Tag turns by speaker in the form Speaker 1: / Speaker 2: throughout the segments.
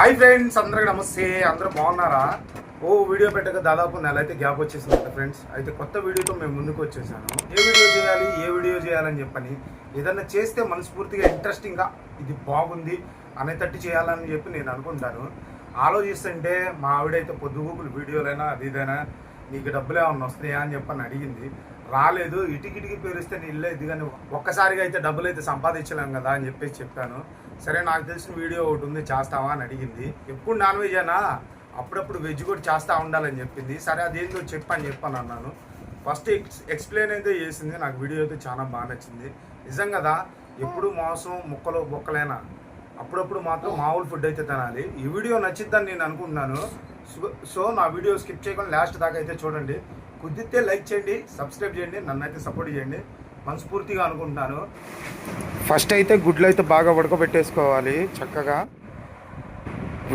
Speaker 1: Hi friends అందరికి నమస్తే. అందరూ బాగున్నారా? ఓ వీడియో పెట్టక దాదాపు నెల అయితే గ్యాప్ వచ్చేసింది కదా ఫ్రెండ్స్ అయితే కొత్త వీడియోతో మేము ముందుకు వచ్చేసాను. ఏ వీడియో చేయాలి? ఏ వీడియో చేయాలని చెప్పని ఏదన్నా చేస్తే మనస్ఫూర్తిగా ఇంట్రెస్టింగ్గా ఇది బాగుంది అనేటట్టు చేయాలని చెప్పి నేను అనుకుంటాను. ఆలోచిస్తుంటే మా ఆవిడైతే పొద్దుగూకులు వీడియోలైనా అది ఇదైనా నీకు డబ్బులు ఏమన్నా వస్తాయా అని చెప్పని అడిగింది. రాలేదు. ఇటుకిటికి పేరుస్తే నీళ్ళేది కానీ ఒక్కసారిగా అయితే డబ్బులు అయితే సంపాదించలేం కదా అని చెప్పేసి చెప్పాను. సరే నాకు తెలిసిన వీడియో ఒకటి ఉంది చేస్తావా అని అడిగింది. ఎప్పుడు నాన్ వెజ్ అయినా అప్పుడప్పుడు వెజ్ కూడా చేస్తా ఉండాలని చెప్పింది. సరే అదేందో చెప్పని చెప్పాను అన్నాను. ఫస్ట్ ఎక్స్ ఎక్స్ప్లెయిన్ అయితే చేసింది. నాకు వీడియో అయితే చాలా బాగా నచ్చింది. నిజం కదా ఎప్పుడు మాంసం ముక్కలు బొక్కలైనా అప్పుడప్పుడు మాత్రం మామూలు ఫుడ్ అయితే తినాలి. ఈ వీడియో నచ్చిద్దని నేను అనుకుంటున్నాను. సో- సో నా వీడియో స్కిప్ చేయకుండా లాస్ట్ దాకా అయితే చూడండి. కుదిరితే లైక్ చేయండి సబ్స్క్రైబ్ చేయండి నన్ను అయితే సపోర్ట్ చేయండి. మనస్ఫూర్తిగా అనుకుంటున్నాను. ఫస్ట్ అయితే గుడ్లు అయితే బాగా ఉడకబెట్టేసుకోవాలి చక్కగా.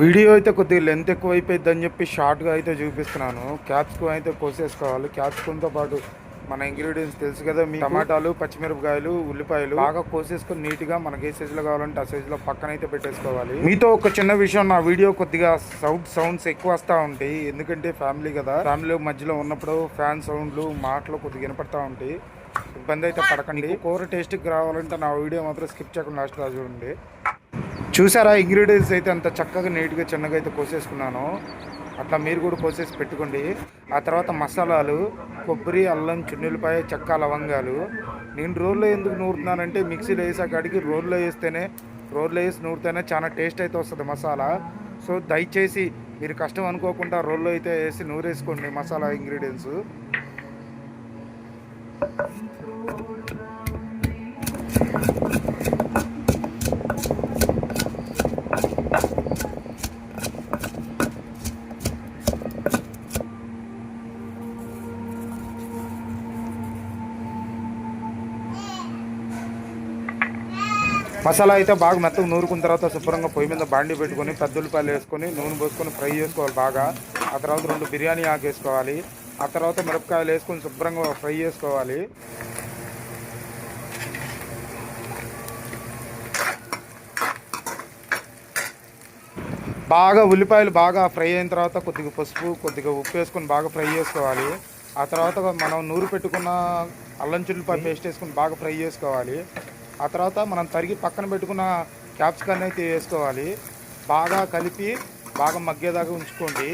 Speaker 1: వీడియో అయితే కొద్దిగా లెంత్ ఎక్కువ అయిపోయిద్దని చెప్పి షార్ట్గా అయితే చూపిస్తున్నాను. క్యాప్సికమ్ అయితే కోసేసుకోవాలి. క్యాప్సికంతో పాటు మన ఇంగ్రీడియంట్స్ తెలుసు కదా మీ టమాటాలు పచ్చిమిరపకాయలు ఉల్లిపాయలు బాగా కోసేసుకొని నీట్గా మనకి ఏ సైజులో కావాలంటే ఆ సైజులో పక్కన అయితే పెట్టేసుకోవాలి. మీతో ఒక చిన్న విషయం నా వీడియో కొద్దిగా సౌండ్ సౌండ్స్ ఎక్కువ వస్తూ ఉంటాయి. ఎందుకంటే ఫ్యామిలీ కదా. ఫ్యామిలీ మధ్యలో ఉన్నప్పుడు ఫ్యాన్ సౌండ్లు మాటలు కొద్దిగా వినపడతా ఉంటాయి. ఇబ్బంది అయితే పడకండి. కూర టేస్ట్కి రావాలంటే నా వీడియో మాత్రం స్కిప్ చేయకుండా లాస్ట్ రా చూడండి. చూసారా ఇంగ్రీడియంట్స్ అయితే అంత చక్కగా నీట్గా చిన్నగా అయితే కోసేసుకున్నాను. అట్లా మీరు కూడా కోసేసి పెట్టుకోండి. ఆ తర్వాత మసాలాలు కొబ్బరి అల్లం చున్నులపాయ చెక్క లవంగాలు. నేను రోల్లో ఎందుకు నూరుతున్నానంటే మిక్సీలో వేసాకాడికి రోల్లో వేస్తేనే రోల్లో వేసి నూరితేనే చాలా టేస్ట్ అయితే వస్తుంది మసాలా. సో దయచేసి మీరు కష్టం అనుకోకుండా రోల్లో అయితే వేసి నూరేసుకోండి మసాలా ఇంగ్రీడియంట్స్ మసాలా అయితే బాగా మెత్తగా నూరుకున్న తర్వాత శుభ్రంగా పొయ్యి మీద బాండి పెట్టుకొని పెద్ద ఉల్లిపాయలు వేసుకొని నూనె పోసుకొని ఫ్రై చేసుకోవాలి బాగా. ఆ తర్వాత రెండు బిర్యానీ ఆకు వేసుకోవాలి. ఆ తర్వాత మిరపకాయలు వేసుకొని శుభ్రంగా ఫ్రై చేసుకోవాలి. బాగా ఉల్లిపాయలు బాగా ఫ్రై అయిన తర్వాత కొద్దిగా పసుపు కొద్దిగా ఉప్పు వేసుకొని బాగా ఫ్రై చేసుకోవాలి. ఆ తర్వాత మనం నూరు పెట్టుకున్న అల్లం చిల్లిపాయ పేస్ట్ వేసుకొని బాగా ఫ్రై చేసుకోవాలి. ఆ తర్వాత మనం తరిగి పక్కన పెట్టుకున్న క్యాప్సికన్ అయితే వేసుకోవాలి. బాగా కలిపి బాగా మగ్గేదాకా ఉంచుకోండి.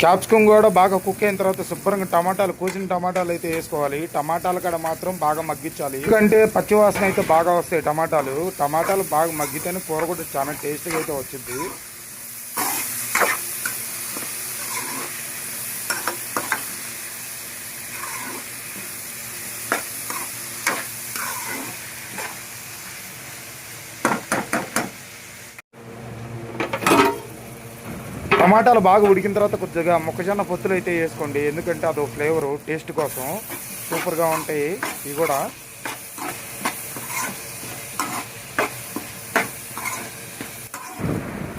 Speaker 1: క్యాప్సికమ్ కూడా బాగా కుక్ అయిన తర్వాత శుభ్రంగా టమాటాలు కోసిన టమాటాలు అయితే వేసుకోవాలి. టమాటాలు కూడా మాత్రం బాగా మగ్గించాలి. ఎందుకంటే పచ్చివాసన అయితే బాగా వస్తాయి టమాటాలు. టమాటాలు బాగా మగ్గితేనే కూర కూడా చాలా టేస్ట్గా అయితే వచ్చింది టమాటాలు బాగా ఉడికిన తర్వాత కొద్దిగా మొక్కజొన్న పొత్తులు అయితే వేసుకోండి. ఎందుకంటే అదో ఫ్లేవర్ టేస్ట్ కోసం సూపర్గా ఉంటాయి. ఇవి కూడా.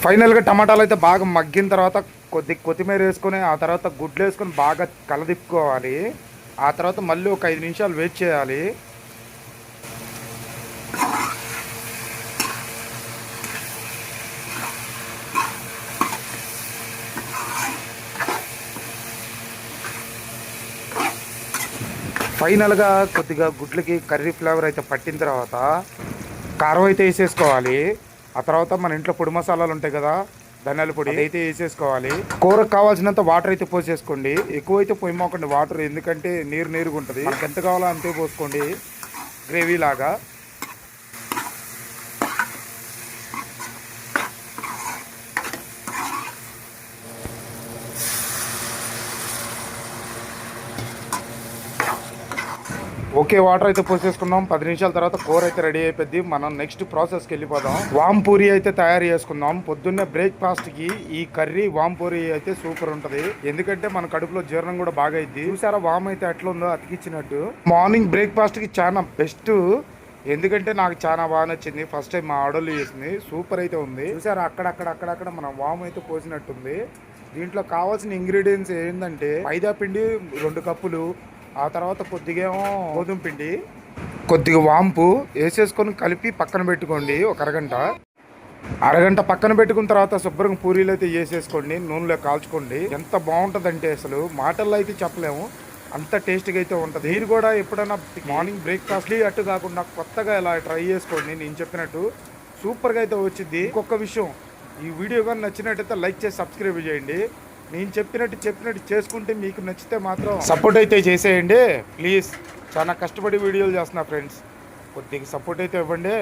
Speaker 1: ఫైనల్గా టమాటాలు అయితే బాగా మగ్గిన తర్వాత కొద్ది కొత్తిమీర వేసుకొని ఆ తర్వాత గుడ్లు వేసుకొని బాగా కలదిప్పుకోవాలి. ఆ తర్వాత మళ్ళీ ఒక ఐదు నిమిషాలు వెయిట్ చేయాలి. ఫైనల్గా కొద్దిగా గుడ్లకి కర్రీ ఫ్లేవర్ అయితే పట్టిన తర్వాత కారం అయితే వేసేసుకోవాలి. ఆ తర్వాత మన ఇంట్లో పొడి మసాలాలు ఉంటాయి కదా ధనియాల పొడి అయితే వేసేసుకోవాలి. కూరకు కావాల్సినంత వాటర్ అయితే పోసేసుకోండి. ఎక్కువైతే పొయ్యమోకండి వాటర్ ఎందుకంటే నీరు నీరుగా ఉంటుంది మనకు ఎంత కావాలో అంతే పోసుకోండి. గ్రేవీ లాగా ఓకే వాటర్ అయితే పోసేసుకున్నాం. పది నిమిషాల తర్వాత కూర అయితే రెడీ అయిపోద్ది మనం నెక్స్ట్ ప్రాసెస్కి వెళ్ళిపోదాం. వామ్ పూరి అయితే తయారు చేసుకుందాం. పొద్దున్నే బ్రేక్ఫాస్ట్కి ఈ కర్రీ వామ్ పూరి అయితే సూపర్ ఉంటుంది. ఎందుకంటే మన కడుపులో జీర్ణం కూడా బాగా అయింది చూసారా వామ్ అయితే ఎట్లా ఉందో అతికిచ్చినట్టు. మార్నింగ్ బ్రేక్ఫాస్ట్కి చాలా బెస్ట్. ఎందుకంటే నాకు చాలా బాగా నచ్చింది. ఫస్ట్ టైం మా ఆర్డర్లు చేసింది. సూపర్ అయితే ఉంది. చూసారా అక్కడక్కడ అక్కడక్కడ మనం వామ్ అయితే పోసినట్టుంది. దీంట్లో కావాల్సిన ఇంగ్రీడియంట్స్ ఏంటంటే మైదా పిండి రెండు కప్పులు ఆ తర్వాత కొద్దిగా ఏమో గోధుమ పిండి. కొద్దిగా వాంపు వేసేసుకొని కలిపి పక్కన పెట్టుకోండి ఒక అరగంట. అరగంట పక్కన పెట్టుకున్న తర్వాత శుభ్రంగా పూరీలు అయితే వేసేసుకోండి నూనెలో కాల్చుకోండి. ఎంత బాగుంటుందంటే అసలు మాటల్లో అయితే చెప్పలేము అంత టేస్ట్గా అయితే ఉంటుంది. మీరు కూడా ఎప్పుడైనా మార్నింగ్ బ్రేక్ఫాస్ట్ అట్టు కాకుండా కొత్తగా ఇలా ట్రై చేసుకోండి నేను చెప్పినట్టు సూపర్గా అయితే వచ్చింది ఇంకొక విషయం ఈ వీడియో కానీ నచ్చినట్టయితే లైక్ చేసి సబ్స్క్రైబ్ చేయండి. నేను చెప్పినట్టు చెప్పినట్టు చేసుకుంటే మీకు నచ్చితే మాత్రం సపోర్ట్ అయితే చేసేయండి. ప్లీజ్ చాలా కష్టపడి వీడియోలు చేస్తున్నా ఫ్రెండ్స్ కొద్దిగా సపోర్ట్ అయితే ఇవ్వండి.